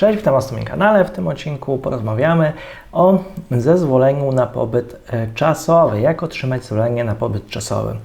Cześć, witam Was na moim kanale. W tym odcinku porozmawiamy o zezwoleniu na pobyt e, czasowy. Jak otrzymać zezwolenie na pobyt czasowy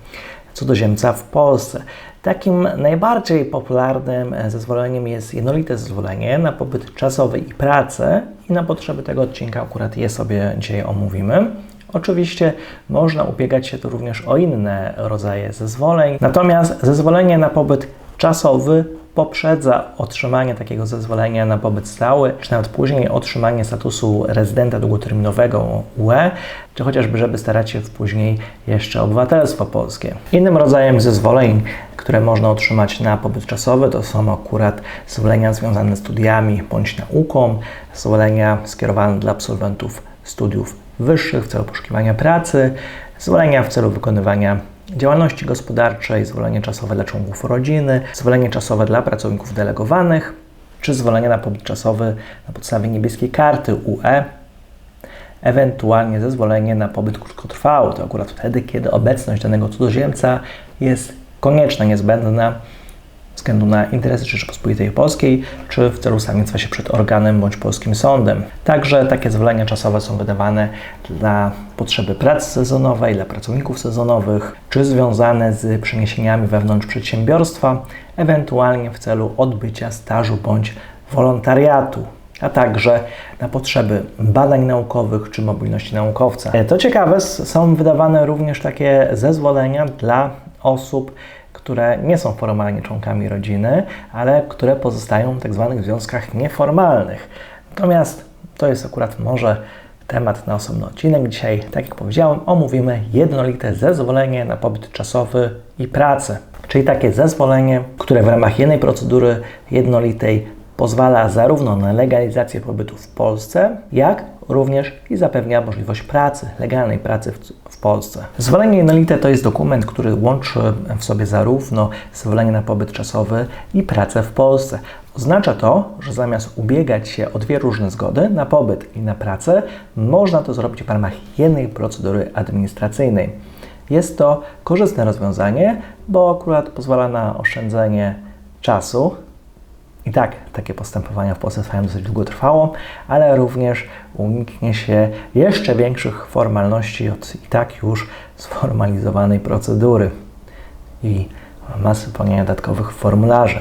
cudzoziemca w Polsce. Takim najbardziej popularnym e, zezwoleniem jest jednolite zezwolenie na pobyt czasowy i pracę i na potrzeby tego odcinka akurat je sobie dzisiaj omówimy. Oczywiście można ubiegać się tu również o inne rodzaje zezwoleń, natomiast zezwolenie na pobyt czasowy poprzedza otrzymanie takiego zezwolenia na pobyt stały, czy nawet później otrzymanie statusu rezydenta długoterminowego UE, czy chociażby, żeby starać się w później jeszcze obywatelstwo polskie. Innym rodzajem zezwoleń, które można otrzymać na pobyt czasowy, to są akurat zezwolenia związane z studiami bądź nauką, zezwolenia skierowane dla absolwentów studiów wyższych w celu poszukiwania pracy, zezwolenia w celu wykonywania działalności gospodarczej, zwolenie czasowe dla członków rodziny, zwolenie czasowe dla pracowników delegowanych, czy zwolenie na pobyt czasowy na podstawie niebieskiej karty UE, ewentualnie zezwolenie na pobyt krótkotrwały. To akurat wtedy, kiedy obecność danego cudzoziemca jest konieczna, niezbędna względu na interesy Rzeczypospolitej Polskiej, czy w celu samiectwa się przed organem bądź polskim sądem. Także takie zwolenia czasowe są wydawane dla potrzeby pracy sezonowej, dla pracowników sezonowych, czy związane z przeniesieniami wewnątrz przedsiębiorstwa, ewentualnie w celu odbycia stażu bądź wolontariatu a także na potrzeby badań naukowych czy mobilności naukowca. To ciekawe, są wydawane również takie zezwolenia dla osób które nie są formalnie członkami rodziny, ale które pozostają w tak zwanych związkach nieformalnych. Natomiast to jest akurat może temat na osobny odcinek. Dzisiaj, tak jak powiedziałem, omówimy jednolite zezwolenie na pobyt czasowy i pracę. Czyli takie zezwolenie, które w ramach jednej procedury jednolitej pozwala zarówno na legalizację pobytu w Polsce, jak również i zapewnia możliwość pracy, legalnej pracy Polsce. Zwolenie jednolite to jest dokument, który łączy w sobie zarówno zwolenie na pobyt czasowy i pracę w Polsce. Oznacza to, że zamiast ubiegać się o dwie różne zgody na pobyt i na pracę, można to zrobić w ramach jednej procedury administracyjnej. Jest to korzystne rozwiązanie, bo akurat pozwala na oszczędzenie czasu, i tak takie postępowania w Polsce trwają dosyć długotrwało, ale również uniknie się jeszcze większych formalności od i tak już sformalizowanej procedury i masy pełnienia dodatkowych formularzy.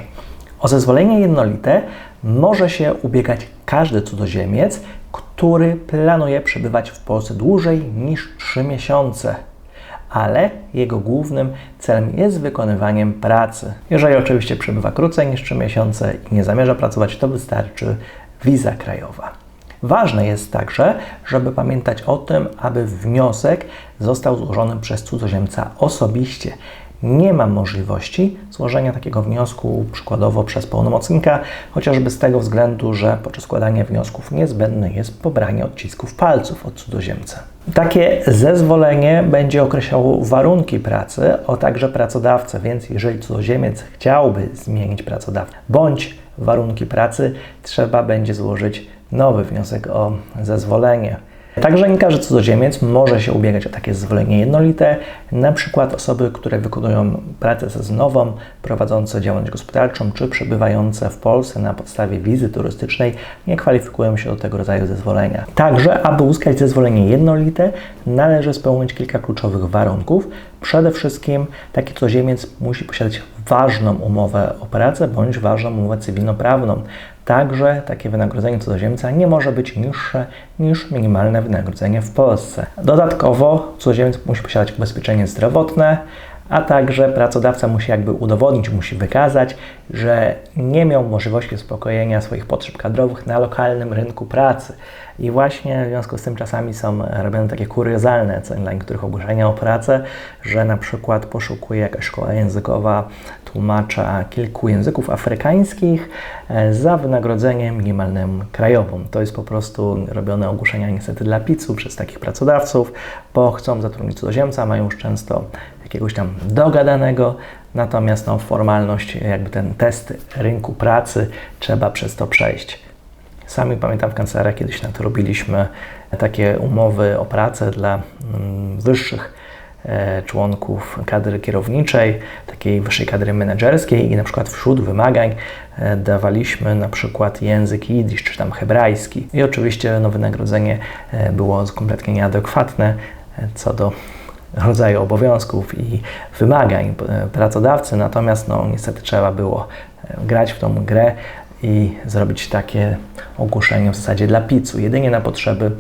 O zezwolenie jednolite może się ubiegać każdy cudzoziemiec, który planuje przebywać w Polsce dłużej niż 3 miesiące ale jego głównym celem jest wykonywaniem pracy. Jeżeli oczywiście przebywa krócej niż 3 miesiące i nie zamierza pracować, to wystarczy wiza krajowa. Ważne jest także, żeby pamiętać o tym, aby wniosek został złożony przez cudzoziemca osobiście nie ma możliwości złożenia takiego wniosku przykładowo przez pełnomocnika, chociażby z tego względu, że podczas składania wniosków niezbędne jest pobranie odcisków palców od cudzoziemca. Takie zezwolenie będzie określało warunki pracy, a także pracodawcę, więc jeżeli cudzoziemiec chciałby zmienić pracodawcę bądź warunki pracy, trzeba będzie złożyć nowy wniosek o zezwolenie. Także nie każdy cudzoziemiec może się ubiegać o takie zezwolenie jednolite, na przykład osoby, które wykonują pracę sezonową, prowadzące działalność gospodarczą, czy przebywające w Polsce na podstawie wizy turystycznej nie kwalifikują się do tego rodzaju zezwolenia. Także, aby uzyskać zezwolenie jednolite, należy spełnić kilka kluczowych warunków. Przede wszystkim taki cudzoziemiec musi posiadać ważną umowę o pracę bądź ważną umowę cywilnoprawną. Także takie wynagrodzenie cudzoziemca nie może być niższe niż minimalne wynagrodzenie w Polsce. Dodatkowo cudzoziemiec musi posiadać ubezpieczenie zdrowotne, a także pracodawca musi jakby udowodnić, musi wykazać, że nie miał możliwości uspokojenia swoich potrzeb kadrowych na lokalnym rynku pracy. I właśnie w związku z tym czasami są robione takie kuriozalne dla niektórych ogłoszenia o pracę, że na przykład poszukuje jakaś szkoła językowa tłumacza kilku języków afrykańskich e, za wynagrodzenie minimalnym krajowym. To jest po prostu robione ogłoszenia niestety dla pizzu przez takich pracodawców, bo chcą zatrudnić cudzoziemca, mają już często jakiegoś tam dogadanego, natomiast no, formalność, jakby ten test rynku pracy trzeba przez to przejść. Sami pamiętam w kancelariach kiedyś na to robiliśmy takie umowy o pracę dla mm, wyższych e, członków kadry kierowniczej, takiej wyższej kadry menedżerskiej i na przykład wśród wymagań e, dawaliśmy na przykład język jidysz czy tam hebrajski. I oczywiście no, wynagrodzenie e, było kompletnie nieadekwatne co do rodzaju obowiązków i wymagań pracodawcy, natomiast no, niestety trzeba było grać w tą grę i zrobić takie ogłoszenie w zasadzie dla PIC-u, jedynie na potrzeby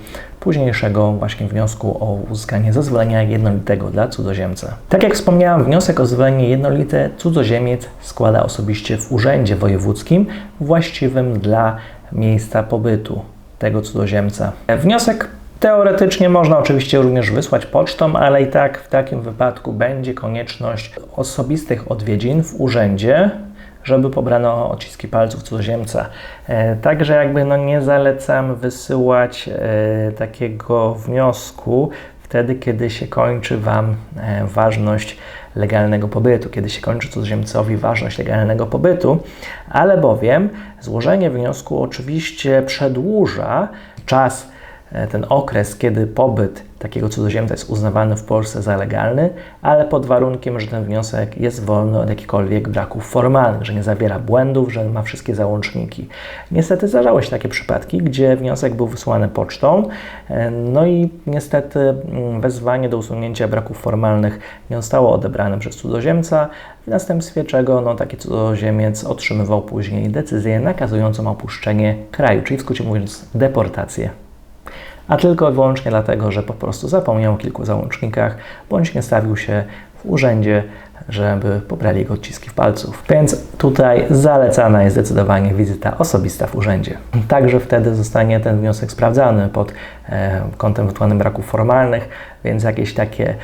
późniejszego właśnie wniosku o uzyskanie zezwolenia jednolitego dla cudzoziemca. Tak jak wspomniałam, wniosek o zezwolenie jednolite cudzoziemiec składa osobiście w urzędzie wojewódzkim właściwym dla miejsca pobytu tego cudzoziemca. Wniosek Teoretycznie można oczywiście również wysłać pocztą, ale i tak w takim wypadku będzie konieczność osobistych odwiedzin w urzędzie żeby pobrano odciski palców cudzoziemca. E, także jakby no nie zalecam wysyłać e, takiego wniosku wtedy, kiedy się kończy Wam e, ważność legalnego pobytu, kiedy się kończy cudzoziemcowi ważność legalnego pobytu, ale bowiem złożenie wniosku oczywiście przedłuża czas ten okres, kiedy pobyt takiego cudzoziemca jest uznawany w Polsce za legalny, ale pod warunkiem, że ten wniosek jest wolny od jakichkolwiek braków formalnych, że nie zawiera błędów, że ma wszystkie załączniki. Niestety zdarzały się takie przypadki, gdzie wniosek był wysłany pocztą, e, no i niestety mm, wezwanie do usunięcia braków formalnych nie zostało odebrane przez cudzoziemca, w następstwie czego no, taki cudzoziemiec otrzymywał później decyzję nakazującą opuszczenie kraju, czyli w skrócie mówiąc deportację a tylko i wyłącznie dlatego, że po prostu zapomniał o kilku załącznikach bądź nie stawił się w urzędzie, żeby pobrali jego odciski w palców. Więc tutaj zalecana jest zdecydowanie wizyta osobista w urzędzie. Także wtedy zostanie ten wniosek sprawdzany pod e, kątem ewentualnych braków formalnych, więc jakieś takie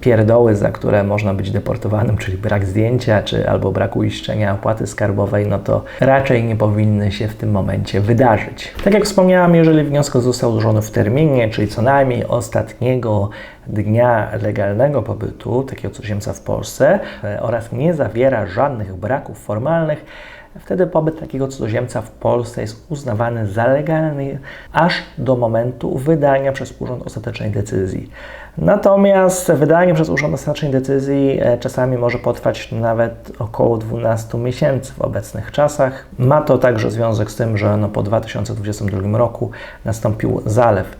pierdoły, za które można być deportowanym, czyli brak zdjęcia, czy albo brak uiszczenia opłaty skarbowej, no to raczej nie powinny się w tym momencie wydarzyć. Tak jak wspomniałam, jeżeli wniosek został złożony w terminie, czyli co najmniej ostatniego dnia legalnego pobytu takiego cudzoziemca w Polsce e, oraz nie zawiera żadnych braków formalnych, wtedy pobyt takiego cudzoziemca w Polsce jest uznawany za legalny aż do momentu wydania przez urząd ostatecznej decyzji. Natomiast wydanie przez urząd ostatecznej decyzji e, czasami może potrwać nawet około 12 miesięcy w obecnych czasach. Ma to także związek z tym, że no po 2022 roku nastąpił zalew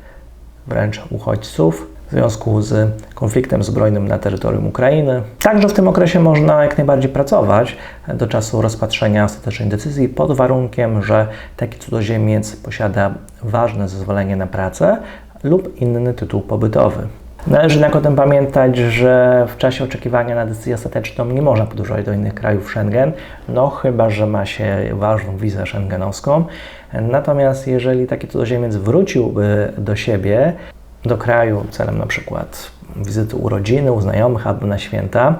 wręcz uchodźców w związku z konfliktem zbrojnym na terytorium Ukrainy. Także w tym okresie można jak najbardziej pracować do czasu rozpatrzenia ostatecznej decyzji pod warunkiem, że taki cudzoziemiec posiada ważne zezwolenie na pracę lub inny tytuł pobytowy. Należy jednak o tym pamiętać, że w czasie oczekiwania na decyzję ostateczną nie można podróżować do innych krajów Schengen, no chyba, że ma się ważną wizę schengenowską. Natomiast jeżeli taki cudzoziemiec wróciłby do siebie, do kraju celem na przykład wizyty u rodziny, u znajomych albo na święta,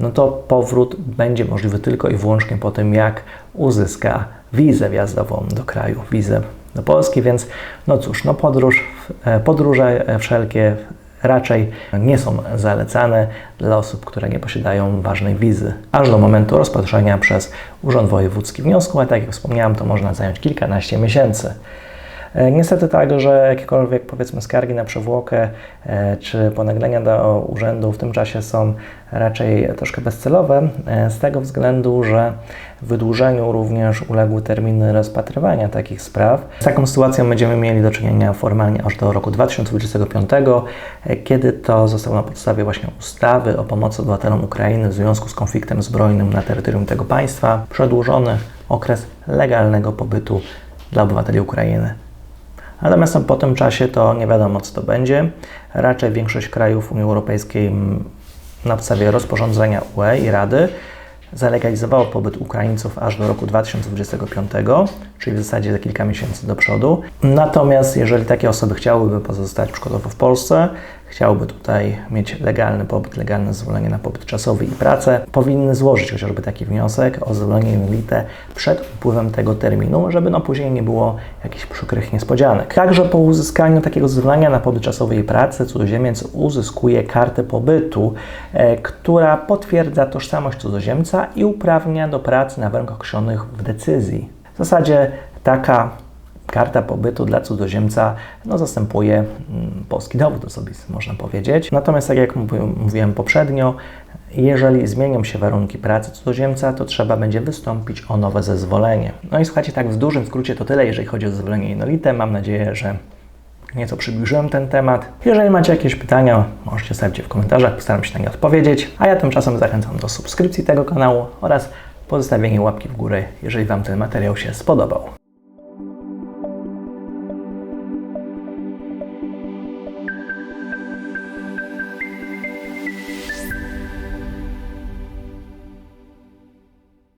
no to powrót będzie możliwy tylko i wyłącznie po tym, jak uzyska wizę wjazdową do kraju, wizę do Polski, więc no cóż, no podróż, e, podróże wszelkie raczej nie są zalecane dla osób, które nie posiadają ważnej wizy, aż do momentu rozpatrzenia przez Urząd Wojewódzki wniosku, a tak jak wspomniałem, to można zająć kilkanaście miesięcy. E, niestety tak, że jakiekolwiek powiedzmy skargi na przewłokę e, czy ponaglenia do urzędu w tym czasie są raczej troszkę bezcelowe, e, z tego względu, że wydłużeniu również uległy terminy rozpatrywania takich spraw. Z taką sytuacją będziemy mieli do czynienia formalnie aż do roku 2025, kiedy to zostało na podstawie właśnie ustawy o pomocy obywatelom Ukrainy w związku z konfliktem zbrojnym na terytorium tego państwa przedłużony okres legalnego pobytu dla obywateli Ukrainy. Natomiast po tym czasie to nie wiadomo, co to będzie. Raczej większość krajów Unii Europejskiej na podstawie rozporządzenia UE i Rady zalegalizowało pobyt Ukraińców aż do roku 2025, czyli w zasadzie za kilka miesięcy do przodu. Natomiast jeżeli takie osoby chciałyby pozostać przykładowo w Polsce, chciałby tutaj mieć legalny pobyt, legalne zezwolenie na pobyt czasowy i pracę, powinny złożyć chociażby taki wniosek o zezwolenie jednolite przed upływem tego terminu, żeby no później nie było jakichś przykrych niespodzianek. Także po uzyskaniu takiego zezwolenia na pobyt czasowy i pracę cudzoziemiec uzyskuje kartę pobytu, e, która potwierdza tożsamość cudzoziemca i uprawnia do pracy na warunkach określonych w decyzji. W zasadzie taka karta pobytu dla cudzoziemca no, zastępuje mm, polski dowód osobisty, można powiedzieć. Natomiast, tak jak mówi- mówiłem poprzednio, jeżeli zmienią się warunki pracy cudzoziemca, to trzeba będzie wystąpić o nowe zezwolenie. No i słuchajcie, tak w dużym skrócie to tyle, jeżeli chodzi o zezwolenie jednolite. Mam nadzieję, że nieco przybliżyłem ten temat. Jeżeli macie jakieś pytania, możecie stawić je w komentarzach, postaram się na nie odpowiedzieć. A ja tymczasem zachęcam do subskrypcji tego kanału oraz pozostawienia łapki w górę, jeżeli Wam ten materiał się spodobał.